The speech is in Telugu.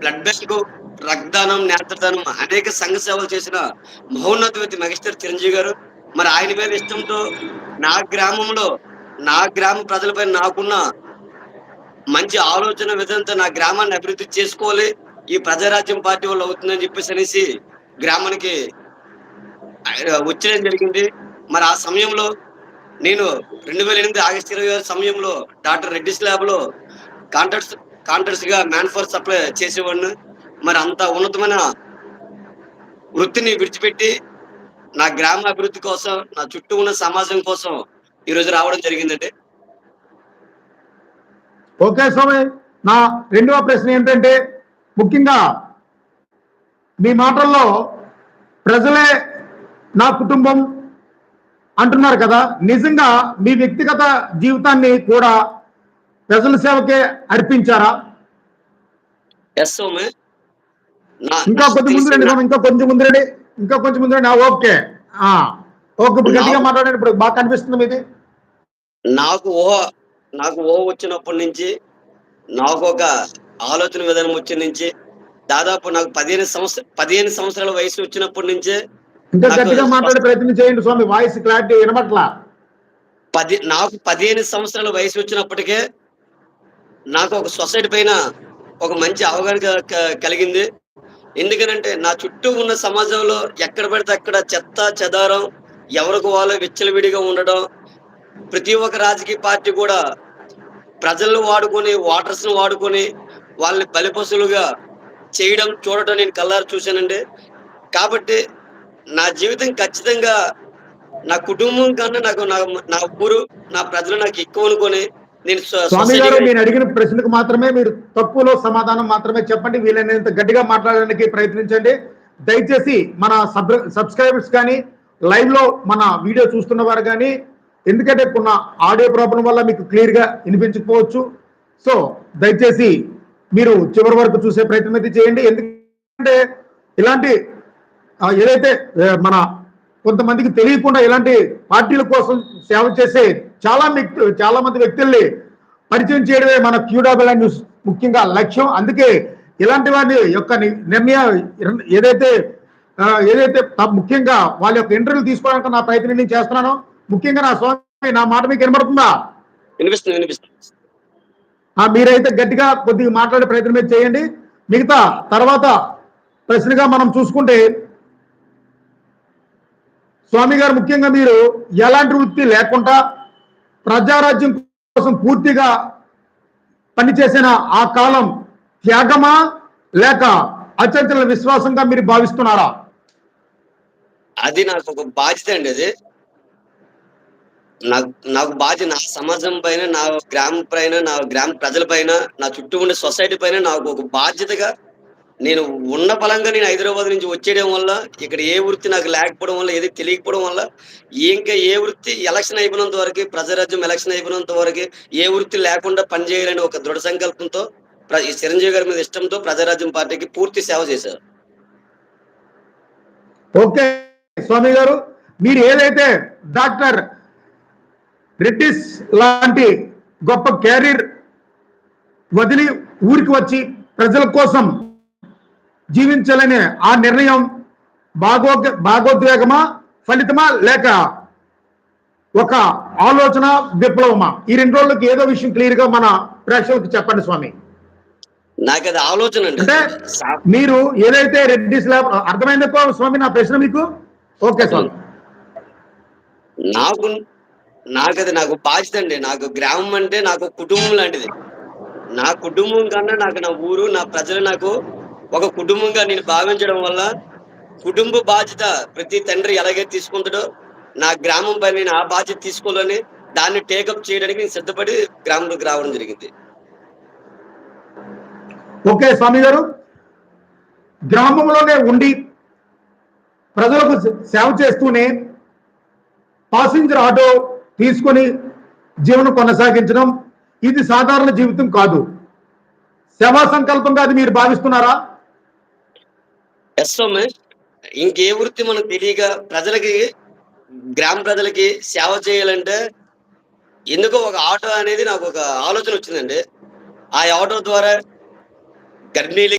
బ్లడ్ బ్యాంకు రక్తదానం నేత్రదానం అనేక సంఘ సేవలు చేసిన మహోన్నత వ్యక్తి మెగాస్టార్ చిరంజీవి గారు. మరి ఆయన మీద ఇష్టంతో నా గ్రామంలో నా గ్రామ ప్రజలపై నాకున్న మంచి ఆలోచన విధంతో నా గ్రామాన్ని అభివృద్ధి చేసుకోవాలి. ఈ ప్రజారాజ్యం పార్టీ వల్ల అవుతుందని చెప్పేసి అనేసి గ్రామానికి ఆయన వచ్చేయడం జరిగింది. మరి ఆ సమయంలో నేను రెండు వేల ఎనిమిది ఆగస్టు ఇరవై ఆరు సమయంలో డాక్టర్ రెడ్డి స్లాబ్లో లో కాంట్రాక్ట్స్గా మ్యాన్ ఫోర్ సప్లై చేసేవాడిని. మరి అంత ఉన్నతమైన వృత్తిని విడిచిపెట్టి నా గ్రామ అభివృద్ధి కోసం నా చుట్టూ ఉన్న సమాజం కోసం ఈ రోజు రావడం జరిగిందండి. ఓకే స్వామి నా రెండవ ప్రశ్న ఏంటంటే ముఖ్యంగా మీ మాటల్లో ప్రజలే నా కుటుంబం అంటున్నారు కదా. నిజంగా మీ వ్యక్తిగత జీవితాన్ని కూడా ప్రజల సేవకే అర్పించారా? ఇంకా కొంచెం ముందు రండి ఇంకా కొంచెం ముందు రండి. ఇంకా కొంచెం ముందు రండి. ఓకే. ఓకే ఇప్పుడు గట్టిగా మాట్లాడండి. ఇప్పుడు బాగా కనిపిస్తుంది మీది. నాకు ఊహ నాకు ఊహ వచ్చినప్పటి నుంచి నాకు ఒక ఆలోచన విధానం వచ్చిన నుంచి దాదాపు నాకు పదిహేను సంవత్సర పదిహేను సంవత్సరాల వయసు వచ్చినప్పటి నుంచే ఇంకా గట్టిగా మాట్లాడే ప్రయత్నం చేయండి స్వామి. వాయిస్ క్లారిటీ వినబట్లా పది నాకు పదిహేను సంవత్సరాల వయసు వచ్చినప్పటికే నాకు ఒక సొసైటీ పైన ఒక మంచి అవగాహన క- కలిగింది. ఎందుకనంటే నా చుట్టూ ఉన్న సమాజంలో ఎక్కడ పడితే అక్కడ చెత్త చెదారం ఎవరికి వాళ్ళు విచ్చలవిడిగా ఉండడం ప్రతి ఒక్క రాజకీయ పార్టీ కూడా ప్రజలను వాడుకొని ఓటర్స్ను వాడుకొని వాళ్ళని బలిపశులుగా చేయడం చూడటం నేను కల్లారు చూశానండి. కాబట్టి నా జీవితం ఖచ్చితంగా నా కుటుంబం కన్నా నాకు నా నా ఊరు నా ప్రజలు నాకు ఎక్కువ అనుకొని స్వామి గారు నేను అడిగిన ప్రశ్నకు మాత్రమే మీరు తక్కువలో సమాధానం మాత్రమే చెప్పండి. వీలైనంత గట్టిగా మాట్లాడడానికి ప్రయత్నించండి. దయచేసి మన సబ్ సబ్స్క్రైబర్స్ కానీ లైవ్లో మన వీడియో చూస్తున్న వారు కానీ ఎందుకంటే కొన్న ఆడియో ప్రాబ్లం వల్ల మీకు క్లియర్గా వినిపించకపోవచ్చు. సో దయచేసి మీరు చివరి వరకు చూసే ప్రయత్నం అయితే చేయండి. ఎందుకంటే ఇలాంటి ఏదైతే మన కొంతమందికి తెలియకుండా ఇలాంటి పార్టీల కోసం సేవ చేసే చాలా చాలా మంది వ్యక్తుల్ని పరిచయం చేయడమే మన క్యూడాబెల్ న్యూస్ ముఖ్యంగా లక్ష్యం. అందుకే ఇలాంటి వారి యొక్క నిర్ణయం ఏదైతే ఏదైతే ముఖ్యంగా వాళ్ళ యొక్క ఇంటర్వ్యూ తీసుకోవడానికి నా ప్రయత్నం నేను చేస్తున్నానో. ముఖ్యంగా నా స్వామి నా మాట మీకు వినబడుతుందా? వినిపిస్తుంది మీరైతే గట్టిగా కొద్దిగా మాట్లాడే ప్రయత్నం చేయండి. మిగతా తర్వాత ప్రశ్నగా మనం చూసుకుంటే స్వామి గారు ముఖ్యంగా మీరు ఎలాంటి వృత్తి లేకుండా ప్రజారాజ్యం కోసం పూర్తిగా పనిచేసిన ఆ కాలం త్యాగమా లేక అత్యంత విశ్వాసంగా మీరు భావిస్తున్నారా? అది నాకు ఒక బాధ్యత అండి అది. నాకు నాకు బాధ్యత నా సమాజం పైన నా గ్రామం పైన నా గ్రామ ప్రజల పైన నా చుట్టూ ఉండే సొసైటీ పైన నాకు ఒక బాధ్యతగా నేను ఉన్న బలంగా నేను హైదరాబాద్ నుంచి వచ్చేయడం వల్ల ఇక్కడ ఏ వృత్తి నాకు లేకపోవడం వల్ల ఏది తెలియకపోవడం వల్ల ఇంకా ఏ వృత్తి ఎలక్షన్ అయిపోయినంత వరకు ప్రజారాజ్యం ఎలక్షన్ అయిపోయినంత వరకు ఏ వృత్తి లేకుండా పనిచేయాలని ఒక దృఢ సంకల్పంతో ప్ర- చిరంజీవి గారి మీద ఇష్టంతో ప్రజారాజ్యం పార్టీకి పూర్తి సేవ చేశారు. ఓకే స్వామి గారు మీరు ఏదైతే డాక్టర్ రెడ్డిస్ లాంటి గొప్ప కెరీర్ వదిలి ఊరికి వచ్చి ప్రజల కోసం జీవించాలనే ఆ నిర్ణయం భాగో భాగోద్వేగమా ఫలితమా లేక ఒక ఆలోచన విప్లవమా? ఈ రెండు రోజులకి ఏదో విషయం క్లియర్గా మన ప్రేక్షకులకు చెప్పండి స్వామి. నాకు అది ఆలోచన అంటే మీరు ఏదైతే రెడ్డిస్ ల్యాబ్ అర్థమైందో స్వామి నా ప్రశ్న మీకు? ఓకే స్వామి. నాకు నాకు అది నాకు బాధ్యత అండి. నాకు గ్రామం అంటే నాకు కుటుంబం లాంటిది. నా కుటుంబం కన్నా నాకు నా ఊరు నా ప్రజలు నాకు ఒక కుటుంబంగా నేను భావించడం వల్ల కుటుంబ బాధ్యత ప్రతి తండ్రి ఎలాగే తీసుకుంటాడో నా గ్రామం పైన నేను ఆ బాధ్యత తీసుకోవాలని దాన్ని టేకప్ చేయడానికి నేను సిద్ధపడి గ్రామంలోకి రావడం జరిగింది. ఓకే స్వామి గారు. గ్రామంలోనే ఉండి ప్రజలకు సేవ చేస్తూనే పాసింజర్ ఆటో తీసుకొని జీవనం కొనసాగించడం ఇది సాధారణ జీవితం కాదు. సేవా సంకల్పంగా అది మీరు భావిస్తున్నారా? ఎస్ సోమేష్ ఇంకే వృత్తి మనకు తెలియక ప్రజలకి గ్రామ ప్రజలకి సేవ చేయాలంటే ఎందుకో ఒక ఆటో అనేది నాకు ఒక ఆలోచన వచ్చిందండి. ఆ ఆటో ద్వారా గర్భిణీలు